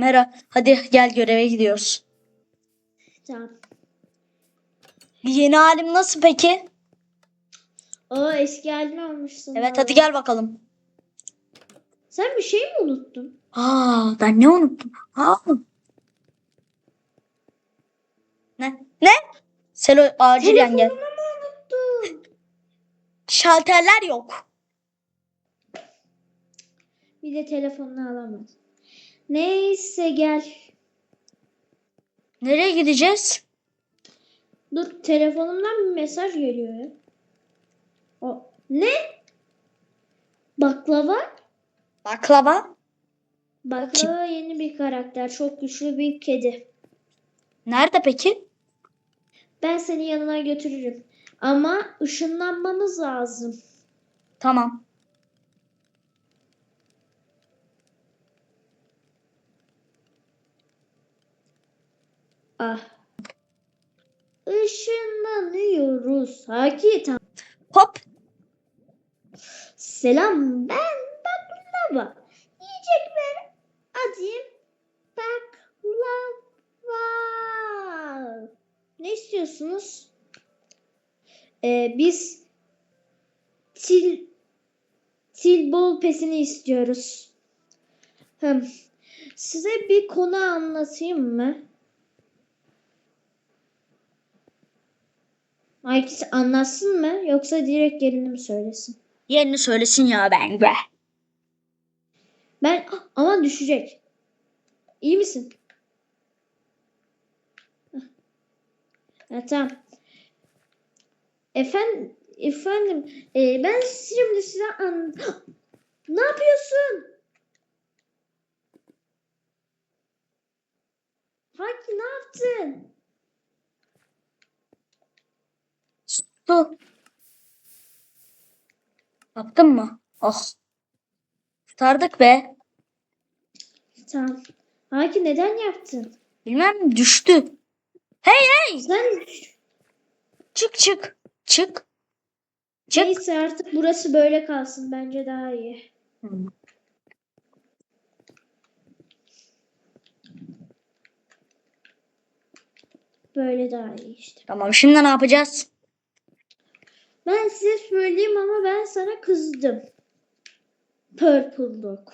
Mera hadi gel göreve gidiyoruz. Tamam. Yeni halim nasıl peki? O eski halini almışsın. Evet valla. hadi gel bakalım. Sen bir şey mi unuttun? Aa ben ne unuttum? Aa. Ne? Ne? Selo acilen gel. Telefonumu mu unuttun? Şalterler yok. Bir de telefonunu alamaz. Neyse gel. Nereye gideceğiz? Dur telefonumdan bir mesaj geliyor ya. O ne? Baklava? Baklava. Baklava yeni bir karakter. Çok güçlü bir kedi. Nerede peki? Ben seni yanına götürürüm. Ama ışınlanmamız lazım. Tamam. Ah. Işınlanıyoruz. Haki tamam. Hop. Selam ben baklava. Yiyecek ver. Adım baklava. Ne istiyorsunuz? Ee, biz til tilbol pesini istiyoruz. Hım. Size bir konu anlatayım mı? Herkes anlatsın mı yoksa direkt yerini mi söylesin? Yerini söylesin ya ben be. Ben Ah, ama düşecek. İyi misin? Hah. Ha, tamam. Efendim, efendim, e, ben şimdi size an... Ne yapıyorsun? Haki ne yaptın? Su. Yaptın mı? Oh. Kurtardık be. Tamam. Haki neden yaptın? Bilmem düştü. Hey hey. Sen Çık çık. Çık. Çık. neyse artık burası böyle kalsın. Bence daha iyi. Hmm. Böyle daha iyi işte. Tamam şimdi ne yapacağız? Size söyleyeyim ama ben sana kızdım. Purple Dog.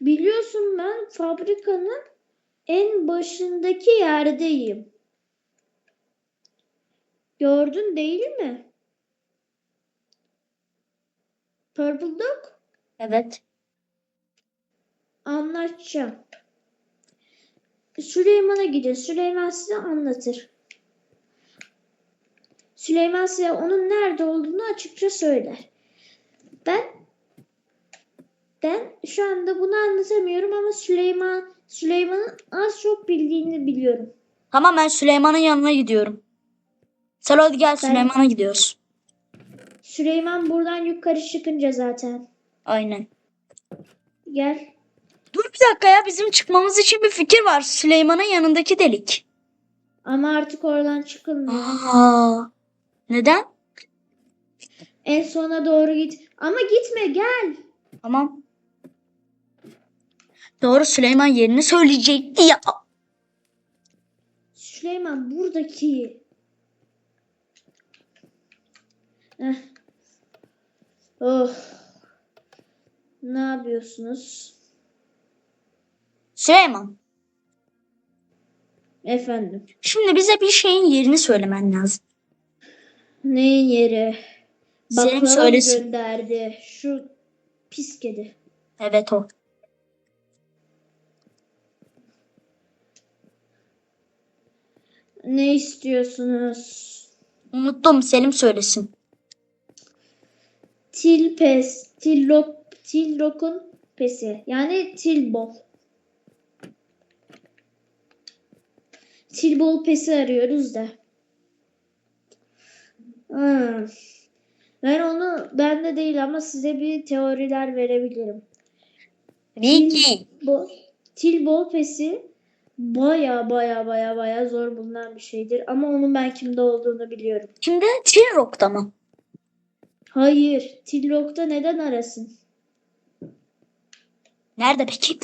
Biliyorsun ben fabrikanın en başındaki yerdeyim. Gördün değil mi? Purple Dog Evet. anlatacağım. Süleyman'a gidin. Süleyman size anlatır. Süleyman size onun nerede olduğunu açıkça söyler. Ben ben şu anda bunu anlatamıyorum ama Süleyman Süleyman'ın az çok bildiğini biliyorum. Tamam ben Süleyman'ın yanına gidiyorum. Sen hadi gel Süleyman'a gidiyoruz. Süleyman buradan yukarı çıkınca zaten. Aynen. Gel. Bir dakika ya bizim çıkmamız için bir fikir var. Süleyman'ın yanındaki delik. Ama artık oradan çıkılmıyor. Aa. Neden? En sona doğru git. Ama gitme gel. Tamam. Doğru Süleyman yerini söyleyecekti ya. Süleyman buradaki. Eh. Oh. Ne yapıyorsunuz? Süleyman. Efendim. Şimdi bize bir şeyin yerini söylemen lazım. Neyin yeri? Senin Baklava söylesin. gönderdi. Şu pis kedi. Evet o. Ne istiyorsunuz? Unuttum Selim söylesin. Tilpes, tillok, tillokun pesi. Yani tilbol. Tilbol pesi arıyoruz da. Hmm. Ben onu bende değil ama size bir teoriler verebilirim. Vicky. Bu tilbol pesi baya baya baya baya zor bulunan bir şeydir. Ama onun ben kimde olduğunu biliyorum. Şimdi Tilrock'ta mı? Hayır. Tillok'ta neden arasın? Nerede peki?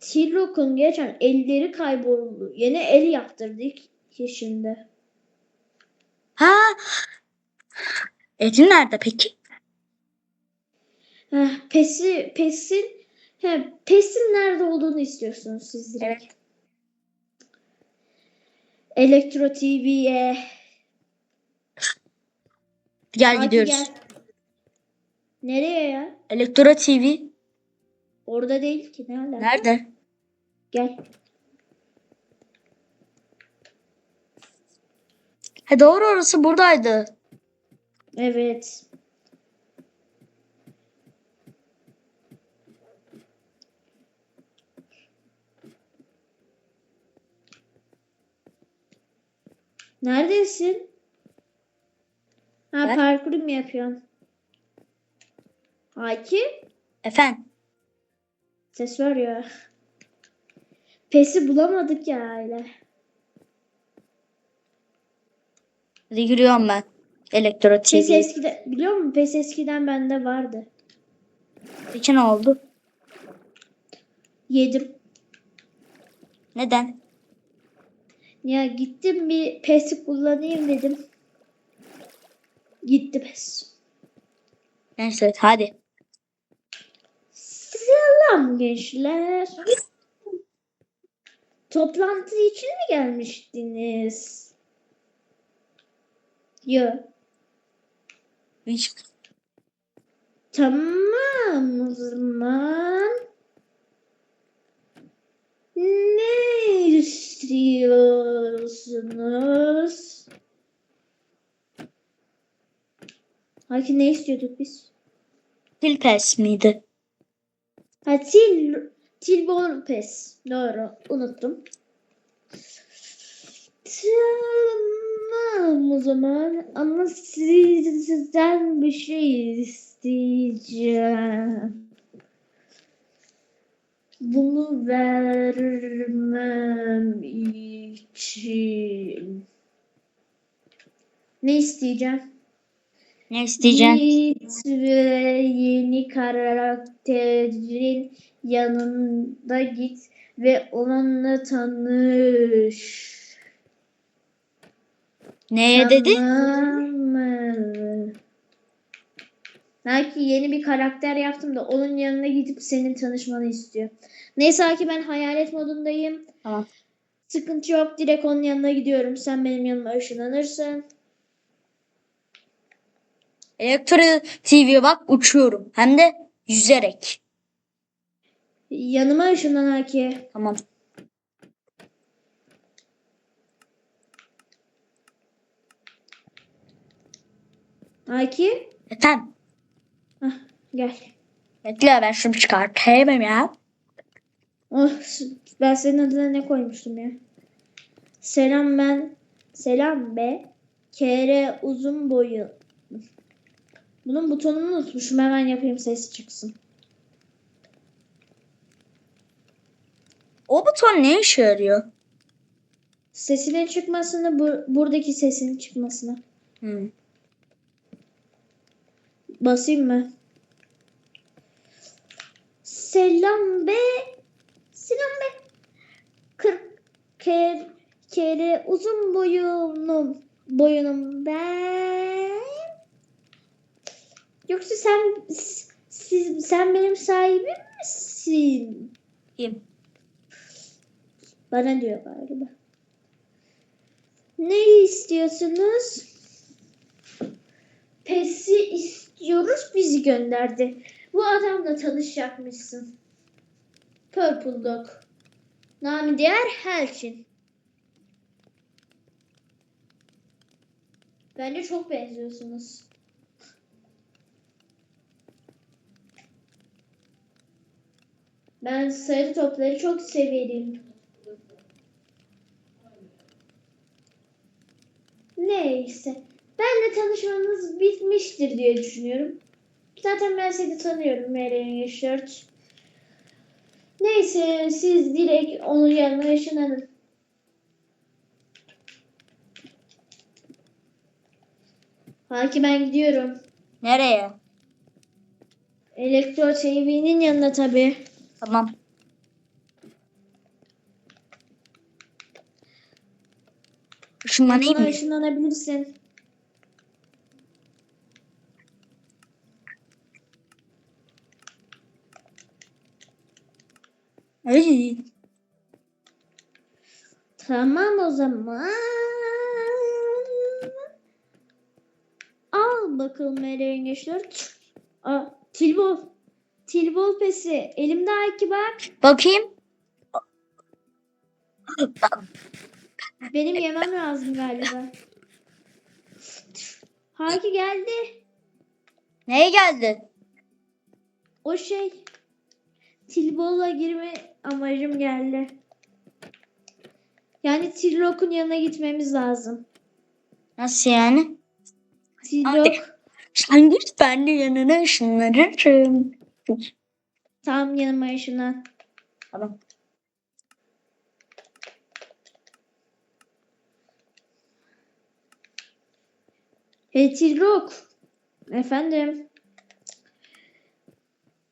T-Rock'un geçen elleri kayboldu. Yeni el yaptırdık ki şimdi. Ha. Edin nerede peki? Heh, Pes'i, Pes'in he, Pes'in nerede olduğunu istiyorsunuz siz direkt. Evet. Elektro TV'ye. Gel Hadi gidiyoruz. gel. Nereye ya? Elektro TV. Orada değil ki. Ne alaka? Nerede? Gel. Ha doğru orası buradaydı. Evet. Neredesin? Ha Ben- parkur mu yapıyorsun? Haki? Efendim. Ses var ya. Pesi bulamadık ya aile. Hadi yürüyorum ben. Elektro Pes TV. eskiden, biliyor musun? Pes eskiden bende vardı. Peki ne oldu? Yedim. Neden? Ya gittim bir PES'i kullanayım dedim. Gitti PES. Neyse hadi. Selam gençler. Toplantı için mi gelmiştiniz? Yok. Hiç Tamam o zaman. Ne istiyorsunuz? Haki ne istiyorduk biz? Pil pes miydi? Ha Til Tilbor Pes. Doğru. Unuttum. Tamam o zaman ama sizden bir şey isteyeceğim. Bunu vermem için. Ne isteyeceğim? Ne isteyeceksin? Ve yeni karakterin yanında git ve onunla tanış. Neye dedi? Tamam mı? Belki yeni bir karakter yaptım da onun yanına gidip senin tanışmanı istiyor. Neyse Haki ben hayalet modundayım. Tamam. Sıkıntı yok. Direkt onun yanına gidiyorum. Sen benim yanıma ışınlanırsın. Elektro TV bak uçuyorum. Hem de yüzerek. Yanıma ışınlan Haki. Tamam. Haki. Efendim. Hah, gel. Bekle ben şunu çıkartayım ya. Oh, ben senin adına ne koymuştum ya? Selam ben. Selam be. Kere uzun boyu. Bunun butonunu unutmuşum. Hemen yapayım ses çıksın. O buton ne işe yarıyor? Sesinin çıkmasını, bu, buradaki sesinin çıkmasını. Hmm. Basayım mı? Selam be. Selam be. Kırk kere, kere uzun boyunum. Boyunum ben. Yoksa sen siz, sen benim sahibim misin? Kim? Bana diyor galiba. Ne istiyorsunuz? Pes'i istiyoruz bizi gönderdi. Bu adamla tanışacakmışsın. Purple Dog. Nami diğer Helçin. Bence çok benziyorsunuz. Ben sarı topları çok severim. Neyse. Benle tanışmamız bitmiştir diye düşünüyorum. Zaten ben seni tanıyorum Meryem Yaşart. Neyse siz direkt onun yanına yaşanın. Haki ben gidiyorum. Nereye? Elektro TV'nin yanına tabii. Tamam. Işınlanayım mı? ışınlanabilirsin. Ay. Tamam o zaman. Al bakalım merengeçler. Aa, tilbol. Tilbol pesi. Elimde Haki bak. Bakayım. Benim yemem lazım galiba. Haki geldi. Neye geldi? O şey. Tilbol'a girme amacım geldi. Yani Tillok'un yanına gitmemiz lazım. Nasıl yani? Tillok Sen git ben de yanına ışınlanırım. Tam yanıma yaşına. Tamam. Hey Tillok. Efendim.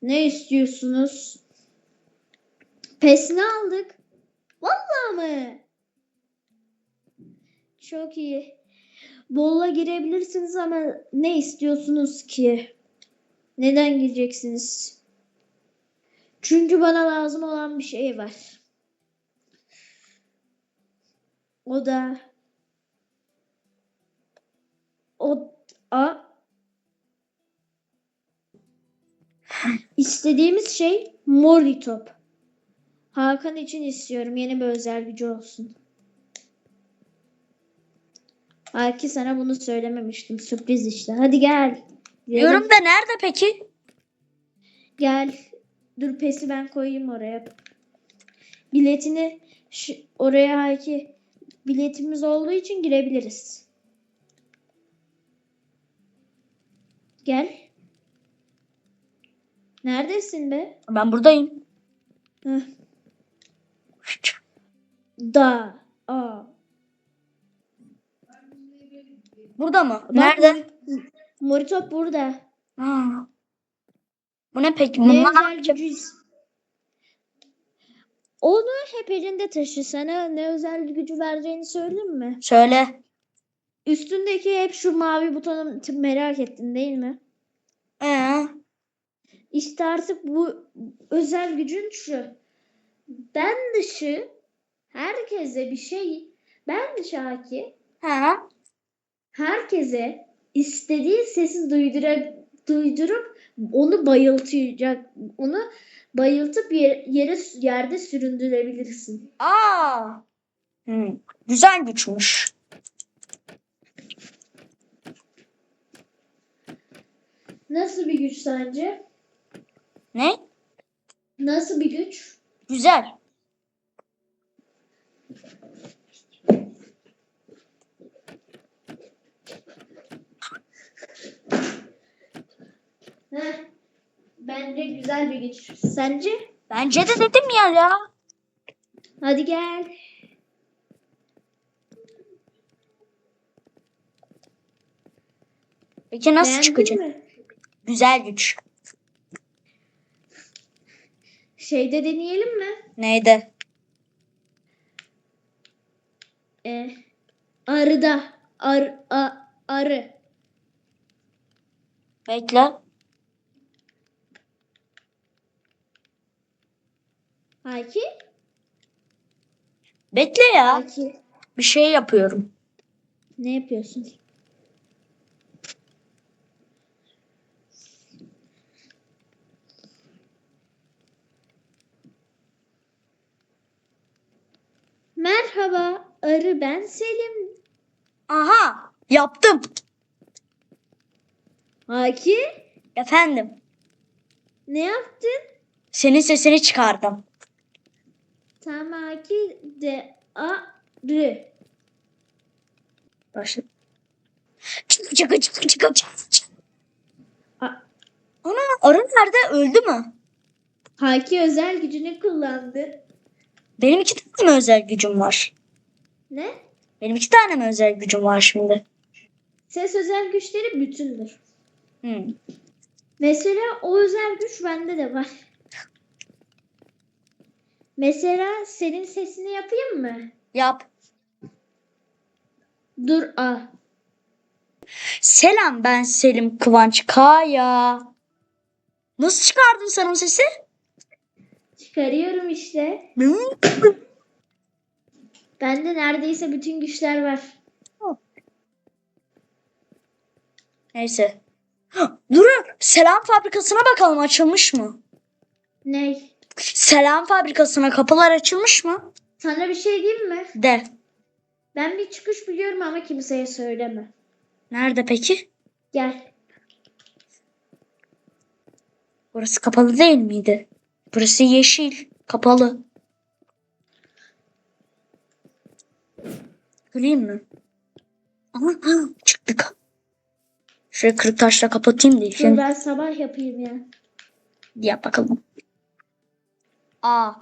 Ne istiyorsunuz? Pesini aldık. Vallahi mı? Çok iyi. Bolla girebilirsiniz ama ne istiyorsunuz ki? Neden gireceksiniz? Çünkü bana lazım olan bir şey var. O da o a İstediğimiz şey Mordi top. Hakan için istiyorum yeni bir özel gücü olsun. Belki sana bunu söylememiştim. Sürpriz işte. Hadi gel. Gidelim. Diyorum da nerede peki? Gel. Dur pesi ben koyayım oraya. Biletini şu, oraya Haki biletimiz olduğu için girebiliriz. Gel. Neredesin be? Ben buradayım. Heh. Da. A. Burada mı? Bak, Nerede? Moritop burada. Ha. Bu ne peki? Ne Bunlar özel yapacak? gücü Onu hep elinde taşı. Sana ne özel gücü vereceğini söyleyeyim mi? Söyle. Üstündeki hep şu mavi butonu merak ettin değil mi? Ee, İşte artık bu özel gücün şu. Ben dışı herkese bir şey, ben dışı Haki, ha. herkese istediği sesi duydura, duydurup onu bayıltacak, onu bayıltıp yer- yere yerde süründürebilirsin. Aa. Hmm. Güzel güçmüş. Nasıl bir güç sence? Ne? Nasıl bir güç? Güzel. Heh, bence güzel bir güç. Sence? Bence de dedim ya ya. Hadi gel. Peki nasıl Beğendin çıkacak? mi? Güzel güç. Şeyde deneyelim mi? Neydi? Ee, arıda. Ar, a, arı. Bekle. Haki? Bekle ya. Haki. Bir şey yapıyorum. Ne yapıyorsun? Merhaba, arı ben Selim. Aha. Yaptım. Haki, Efendim. ne yaptın? Senin sesini çıkardım. Tamam Haki de arı. Başla. Çık çık çık çık çık. Ana arı nerede? Öldü mü? Haki özel gücünü kullandı. Benim iki tane mi özel gücüm var? Ne? Benim iki tane mi özel gücüm var şimdi? Ses özel güçleri bütündür. Hmm. Mesela o özel güç bende de var. Mesela senin sesini yapayım mı? Yap. Dur a. Selam ben Selim Kıvanç Kaya. Nasıl çıkardın sen o sesi? Çıkarıyorum işte. Bende neredeyse bütün güçler var. Neyse. Durun. Selam fabrikasına bakalım açılmış mı? Ney? Selam fabrikasına kapılar açılmış mı? Sana bir şey diyeyim mi? De. Ben bir çıkış biliyorum ama kimseye söyleme. Nerede peki? Gel. Burası kapalı değil miydi? Burası yeşil. Kapalı. Göreyim mi? Aha, aha, çıktık. Şöyle kırık taşla kapatayım da Dur ben sabah yapayım ya. Yap bakalım. Aa